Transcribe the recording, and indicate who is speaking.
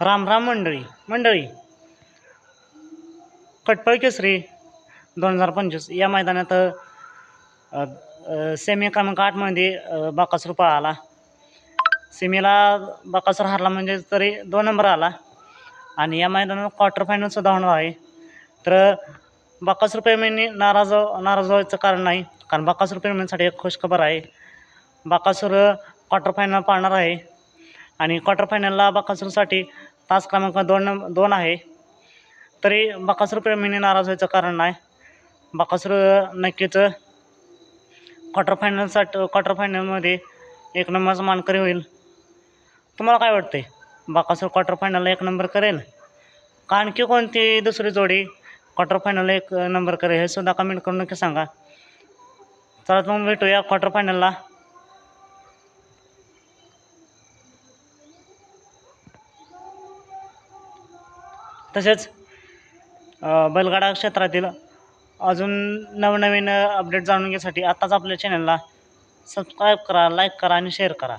Speaker 1: रामराम मंडळी मंडळी. कटपळ केसरी दोन हजार पंचवीस या मैदानात सेमी क्रमांक आठमध्ये बाकासूर पळाला. सेमीला बाकासूर हारला म्हणजे तरी दोन नंबर आला. आणि या मैदानात क्वार्टर फायनलसुद्धा होणार आहे. तर बाकासूर प्रेमींनी नाराज हो, नाराज व्हायचं कारण नाही. कारण बाकासूर पेमेंटसाठी एक खुशखबर आहे. बाकासूर क्वार्टर फायनल पाळणार आहे. आणि क्वार्टर फायनलला बकासूरसाठी तास क्रमांक दोन दोन आहे. तरी बकासूर प्रेमीने नाराज व्हायचं कारण नाही. बकासूर नक्कीच क्वार्टर फायनलसाठी क्वार्टर फायनलमध्ये एक नंबरचा मानकरी होईल. तुम्हाला काय वाटते बकासूर क्वार्टर फायनलला एक नंबर करेल? का आणखी कोणती दुसरी जोडी क्वार्टर फायनलला एक नंबर करेल? हे सुद्धा कमेंट करून नक्की सांगा. चला तुम्ही मग भेटूया क्वार्टर फायनलला तसेच बैलगाडा क्षेत्रातील अजून नवनवीन अपडेट जाणून घेण्यासाठी आत्ताच आपल्या चॅनलला सबस्क्राईब करा लाईक करा आणि शेअर करा.